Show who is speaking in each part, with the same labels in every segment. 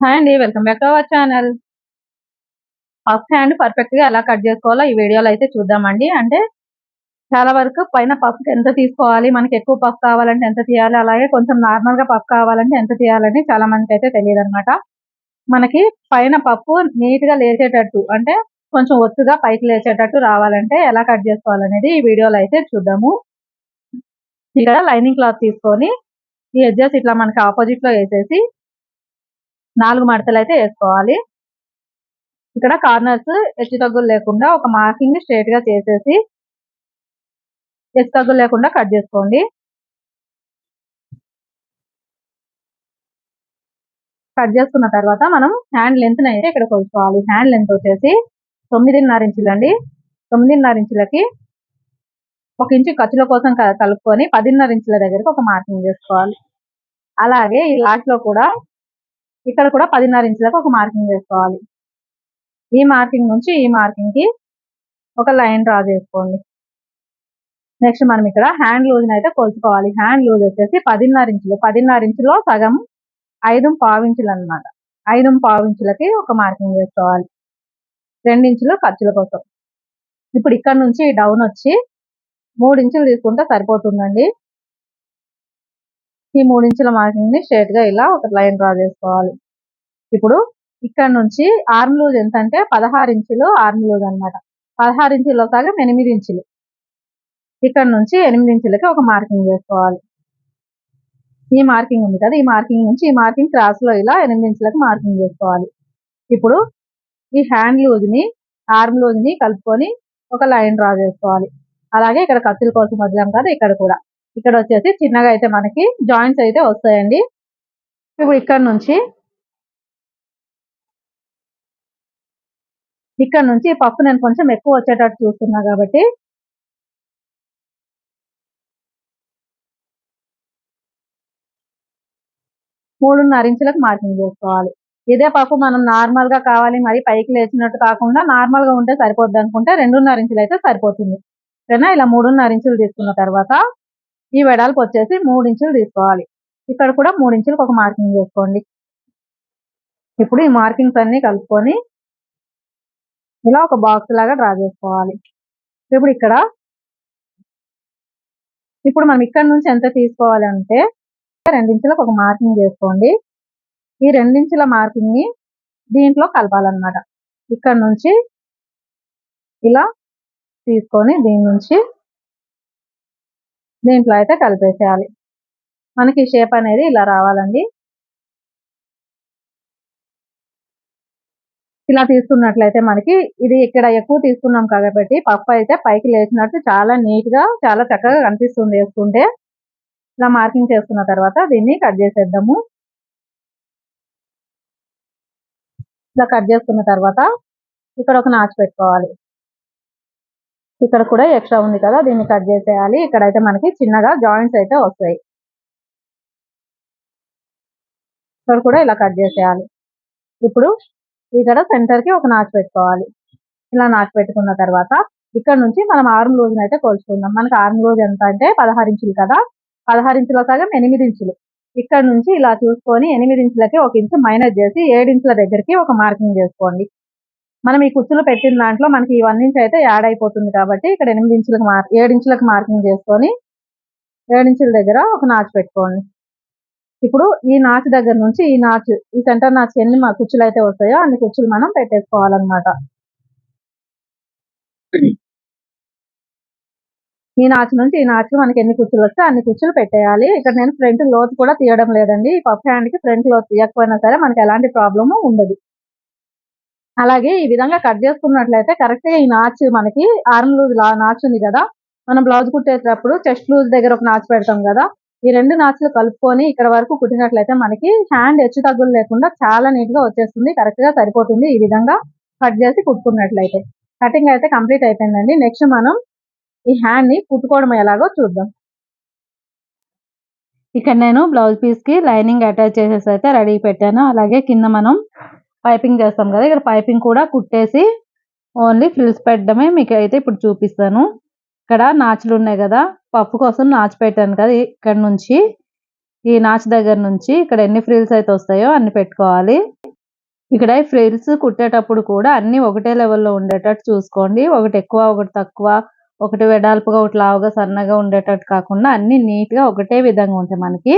Speaker 1: Hi అండి welcome back to our channel puff hand పర్ఫెక్ట్గా ఎలా కట్ చేసుకోవాలో ఈ వీడియోలో అయితే చూద్దామండి. అంటే చాలా వరకు పైన పఫ్ ఎంత తీసుకోవాలి మనకి ఎక్కువ పఫ్ కావాలంటే ఎంత తీయాలి అలాగే కొంచెం నార్మల్గా పఫ్ కావాలంటే ఎంత తీయాలని చాలా మందికి అయితే తెలియదు అనమాట మనకి పైన పప్పు నీట్గా లేచేటట్టు అంటే కొంచెం ఒత్తుగా పైకి లేచేటట్టు రావాలంటే ఎలా కట్ చేసుకోవాలనేది ఈ వీడియోలో అయితే చూద్దాము. ఇక్కడ లైనింగ్ క్లాత్ తీసుకొని ఈ ఎడ్జెస్ ఇట్లా మనకి ఆపోజిట్లో వేసేసి నాలుగు మడతలు అయితే వేసుకోవాలి. ఇక్కడ కార్నర్స్ ఎచ్చు తగ్గులు లేకుండా ఒక మార్కింగ్ స్ట్రేట్గా చేసేసి ఎచ్చు తగ్గులు లేకుండా కట్ చేసుకోండి. కట్ చేసుకున్న తర్వాత మనం హ్యాండ్ లెంత్ అయితే ఇక్కడ కొలుసుకోవాలి. హ్యాండ్ లెంత్ వచ్చేసి తొమ్మిదిన్నర ఇంచులు అండి. తొమ్మిదిన్నర ఇంచులకి ఒక ఇంచు ఖర్చుల కోసం కలుపుకొని పదిన్నర ఇంచుల దగ్గరకు ఒక మార్కింగ్ చేసుకోవాలి. అలాగే ఈ లాస్ట్లో కూడా ఇక్కడ కూడా పదిన్నర ఇంచులకు ఒక మార్కింగ్ చేసుకోవాలి. ఈ మార్కింగ్ నుంచి ఈ మార్కింగ్కి ఒక లైన్ డ్రా చేసుకోండి. నెక్స్ట్ మనం ఇక్కడ హ్యాండ్ లూజ్ అయితే కొలుచుకోవాలి. హ్యాండ్ లూజ్ వచ్చేసి పదిన్నర ఇంచులు. పదిన్నర ఇంచులో సగం ఐదు పావించులు అనమాట ఐదు పావించులకి ఒక మార్కింగ్ చేసుకోవాలి. రెండించులు ఖర్చుల కోసం. ఇప్పుడు ఇక్కడ నుంచి డౌన్ వచ్చి మూడు ఇంచులు తీసుకుంటే సరిపోతుందండి. ఈ మూడించుల మార్కింగ్ని స్ట్రేట్గా ఇలా ఒక లైన్ డ్రా చేసుకోవాలి. ఇప్పుడు ఇక్కడ నుంచి ఆర్మ్ లూజ్ ఎంత అంటే పదహారు ఇంచులు ఆర్మ్ లూజ్ అనమాట పదహారు ఇంచులు సగం ఎనిమిది ఇంచులు. ఇక్కడ నుంచి ఎనిమిది ఇంచులకి ఒక మార్కింగ్ చేసుకోవాలి. ఈ మార్కింగ్ ఉంది కదా ఈ మార్కింగ్ నుంచి ఈ మార్కింగ్ క్రాస్లో ఇలా ఎనిమిది ఇంచులకు మార్కింగ్ చేసుకోవాలి. ఇప్పుడు ఈ హ్యాండ్ లూజ్ని ఆర్మ్ లూజ్ని కలుపుకొని ఒక లైన్ డ్రా చేసుకోవాలి. అలాగే ఇక్కడ కత్తుల కోసం వదిలాం కదా ఇక్కడ కూడా. ఇక్కడ వచ్చేసి చిన్నగా అయితే మనకి జాయింట్స్ అయితే వస్తాయండి. ఇప్పుడు ఇక్కడ నుంచి ఇక్కడ నుంచి పప్పు నేను కొంచెం ఎక్కువ వచ్చేటట్టు చూస్తున్నా కాబట్టి. మూడున్నర ఇంచులకు మార్కింగ్ చేసుకోవాలి. ఇదే పప్పు మనం నార్మల్గా కావాలి మరి పైకి లేచినట్టు కాకుండా నార్మల్గా ఉంటే సరిపోద్ది అనుకుంటే రెండున్నర ఇంచులు అయితే సరిపోతుంది. సరేనా? ఇలా మూడున్నర ఇంచులు తీసుకున్న తర్వాత ఈ వెడల్పు వచ్చేసి మూడు ఇంచులు తీసుకోవాలి. ఇక్కడ కూడా మూడు ఇంచులకు ఒక మార్కింగ్ చేసుకోండి. ఇప్పుడు ఈ మార్కింగ్స్ అన్ని కలుపుకొని ఇలా ఒక బాక్స్ లాగా డ్రా చేసుకోవాలి. ఇప్పుడు ఇక్కడ ఇప్పుడు మనం ఇక్కడ నుంచి ఎంత తీసుకోవాలి అంటే రెండించులకు ఒక మార్కింగ్ చేసుకోండి. ఈ రెండించుల మార్కింగ్ని దీంట్లో కలపాలన్నమాట. ఇక్కడ నుంచి ఇలా తీసుకొని దీని నుంచి దీంట్లో అయితే కలిపేసేయాలి. మనకి షేప్ అనేది ఇలా రావాలండి. ఇలా తీసుకున్నట్లయితే మనకి ఇది ఇక్కడ ఎక్కువ తీసుకున్నాం కాబట్టి పప్పు అయితే పైకి లేచినట్టు చాలా నీట్గా చాలా చక్కగా కనిపిస్తుంది వేసుకుంటే. ఇలా మార్కింగ్ చేసుకున్న తర్వాత దీన్ని కట్ చేసేద్దాము. ఇలా కట్ చేసుకున్న తర్వాత ఇక్కడ ఒక నాచు పెట్టుకోవాలి. ఇక్కడ కూడా ఎక్స్ట్రా ఉంది కదా దీన్ని కట్ చేసేయాలి. ఇక్కడైతే మనకి చిన్నగా జాయింట్స్ అయితే వస్తాయి. ఇక్కడ కూడా ఇలా కట్ చేసేయాలి. ఇప్పుడు ఇక్కడ సెంటర్కి ఒక నాచు పెట్టుకోవాలి. ఇలా నాచు పెట్టుకున్న తర్వాత ఇక్కడ నుంచి మనం ఆర్మ్ రోజున అయితే కోల్చుకుందాం. మనకి ఆర్మ్ రోజు ఎంత అంటే పదహారు ఇంచులు కదా? పదహారు ఇంచుల సగం ఎనిమిది ఇంచులు. ఇక్కడ నుంచి ఇలా చూసుకొని ఎనిమిది ఇంచులకి ఒక ఇంచు మైనస్ చేసి ఏడు ఇంచుల దగ్గరికి ఒక మార్కింగ్ చేసుకోండి. మనం ఈ కుచ్చులు పెట్టిన దాంట్లో మనకి ఈ వన్ ఇంచ్ అయితే యాడ్ అయిపోతుంది కాబట్టి ఇక్కడ ఎనిమిది ఇంచులకు మార్ ఏడు ఇంచులకు మార్కింగ్ చేసుకొని ఇంచుల దగ్గర ఒక నాచు పెట్టుకోండి. ఇప్పుడు ఈ నాచు దగ్గర నుంచి ఈ నాచు ఈ సెంటర్ నాచు ఎన్ని మా కుచ్చులు అయితే వస్తాయో అన్ని కుచ్చులు మనం పెట్టేసుకోవాలన్నమాట. ఈ నాచు నుంచి ఈ నాచు మనకి ఎన్ని కుచ్చులు వస్తే అన్ని కుచ్చులు పెట్టేయాలి. ఇక్కడ నేను ఫ్రంట్ లోతు కూడా తీయడం లేదండి. ఈ పఫ్ హ్యాండ్కి ఫ్రంట్ లోతు తీయకపోయినా సరే మనకి ఎలాంటి ప్రాబ్లము ఉండదు. అలాగే ఈ విధంగా కట్ చేసుకున్నట్లయితే కరెక్ట్గా ఈ నాచ్ మనకి ఆర్మ్ లూజ్ నాచ్ ఉంది కదా. మనం బ్లౌజ్ కుట్టేటప్పుడు చెస్ట్ లూజ్ దగ్గర ఒక నాచ్ పెడతాం కదా. ఈ రెండు నాచులు కలుపుకొని ఇక్కడ వరకు కుట్టినట్లయితే మనకి హ్యాండ్ హెచ్చు తగ్గులు లేకుండా చాలా నీట్గా వచ్చేస్తుంది కరెక్ట్గా సరిపోతుంది ఈ విధంగా కట్ చేసి కుట్టుకున్నట్లయితే. కటింగ్ అయితే కంప్లీట్ అయిపోయిందండి. నెక్స్ట్ మనం ఈ హ్యాండ్ని కుట్టుకోవడం ఎలాగో చూద్దాం. ఇక్కడ నేను బ్లౌజ్ పీస్కి లైనింగ్ అటాచ్ చేసేసి అయితే రెడీ పెట్టాను. అలాగే కింద మనం పైపింగ్ చేస్తాం కదా ఇక్కడ పైపింగ్ కూడా కుట్టేసి ఓన్లీ ఫ్రిల్స్ పెట్టడమే మీకు అయితే ఇప్పుడు చూపిస్తాను. ఇక్కడ నాచులు ఉన్నాయి కదా పప్పు కోసం నాచు పెట్టాను కదా ఇక్కడ నుంచి. ఈ నాచు దగ్గర నుంచి ఇక్కడ ఎన్ని ఫ్రిల్స్ అయితే వస్తాయో అన్ని పెట్టుకోవాలి. ఇక్కడ ఫ్రిల్స్ కుట్టేటప్పుడు కూడా అన్ని ఒకటే లెవెల్లో ఉండేటట్టు చూసుకోండి. ఒకటి ఎక్కువ ఒకటి తక్కువ ఒకటి వెడల్పుగా ఒకటి లావుగా సన్నగా ఉండేటట్టు కాకుండా అన్ని నీట్గా ఒకటే విధంగా ఉంటాయి మనకి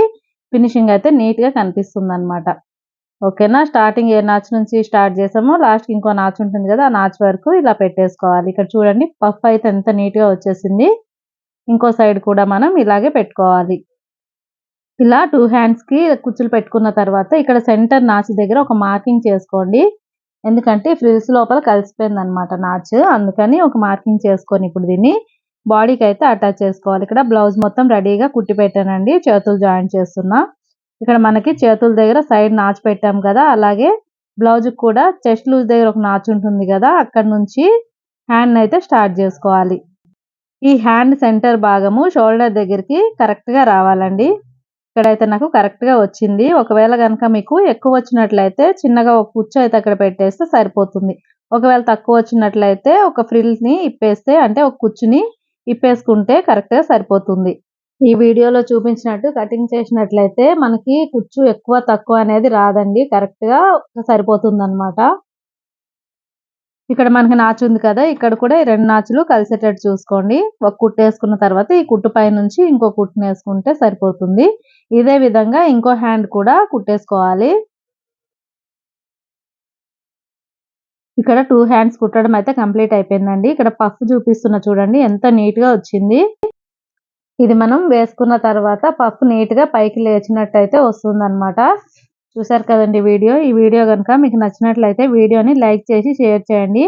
Speaker 1: ఫినిషింగ్ అయితే నీట్గా కనిపిస్తుంది అనమాట ఓకేనా? స్టార్టింగ్ ఏ నాచ్ నుంచి స్టార్ట్ చేసామో లాస్ట్ ఇంకో నాచ్ ఉంటుంది కదా ఆ నాచ్ వరకు ఇలా పెట్టేసుకోవాలి. ఇక్కడ చూడండి పఫ్ అయితే ఎంత నీట్గా వచ్చేసింది. ఇంకో సైడ్ కూడా మనం ఇలాగే పెట్టుకోవాలి. ఇలా టూ హ్యాండ్స్కి కుచ్చులు పెట్టుకున్న తర్వాత ఇక్కడ సెంటర్ నాచ్ దగ్గర ఒక మార్కింగ్ చేసుకోండి. ఎందుకంటే ఫ్రిల్స్ లోపల కలిసిపోయింది అనమాట నాచ్. అందుకని ఒక మార్కింగ్ చేసుకొని ఇప్పుడు దీన్ని బాడీకి అయితే అటాచ్ చేసుకోవాలి. ఇక్కడ బ్లౌజ్ మొత్తం రెడీగా కుట్టి పెట్టానండి. చేతులు జాయిన్ చేస్తున్నా. ఇక్కడ మనకి చేతుల దగ్గర సైడ్ నాచ్ పెట్టాం కదా అలాగే బ్లౌజ్ కూడా చెస్ట్ లూజ్ దగ్గర ఒక నాచ్ ఉంటుంది కదా అక్కడ నుంచి హ్యాండ్ అయితే స్టార్ట్ చేసుకోవాలి. ఈ హ్యాండ్ సెంటర్ భాగము షోల్డర్ దగ్గరికి కరెక్ట్గా రావాలండి. ఇక్కడైతే నాకు కరెక్ట్గా వచ్చింది. ఒకవేళ కనుక మీకు ఎక్కువ వచ్చినట్లయితే చిన్నగా ఒక కుచ్చు అయితే అక్కడ పెట్టేస్తే సరిపోతుంది. ఒకవేళ తక్కువ వచ్చినట్లయితే ఒక ఫ్రిల్ని ఇప్పేస్తే అంటే ఒక కుచ్చుని ఇప్పేసుకుంటే కరెక్ట్గా సరిపోతుంది. ఈ వీడియోలో చూపించినట్టు కటింగ్ చేసినట్లయితే మనకి కుచ్చు ఎక్కువ తక్కువ అనేది రాదండి. కరెక్ట్గా సరిపోతుంది అనమాట ఇక్కడ మనకి నాచు ఉంది కదా ఇక్కడ కూడా ఈ రెండు నాచులు కలిసేటట్టు చూసుకోండి. ఒక కుట్టు వేసుకున్న తర్వాత ఈ కుట్టు పై నుంచి ఇంకో కుట్టుని వేసుకుంటే సరిపోతుంది. ఇదే విధంగా ఇంకో హ్యాండ్ కూడా కుట్టేసుకోవాలి. ఇక్కడ టూ హ్యాండ్స్ కుట్టడం అయితే కంప్లీట్ అయిపోయిందండి. ఇక్కడ పఫ్ చూపిస్తున్న చూడండి ఎంత నీట్గా వచ్చింది. ఇది మనం వేసుకున్న తర్వాత పప్పు నీట్గా పైకి లేచినట్టు అయితే వస్తుంది అనమాట చూసారు కదండి వీడియో? ఈ వీడియో కనుక మీకు నచ్చినట్లయితే వీడియోని లైక్ చేసి షేర్ చేయండి.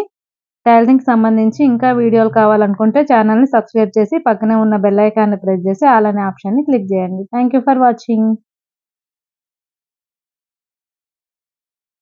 Speaker 1: టైలరింగ్ సంబంధించి ఇంకా వీడియోలు కావాలనుకుంటే ఛానల్ని సబ్స్క్రైబ్ చేసి పక్కనే ఉన్న బెల్ ఐకాన్ని ప్రెస్ చేసి అలానే ఆప్షన్ని క్లిక్ చేయండి. Thank for watching.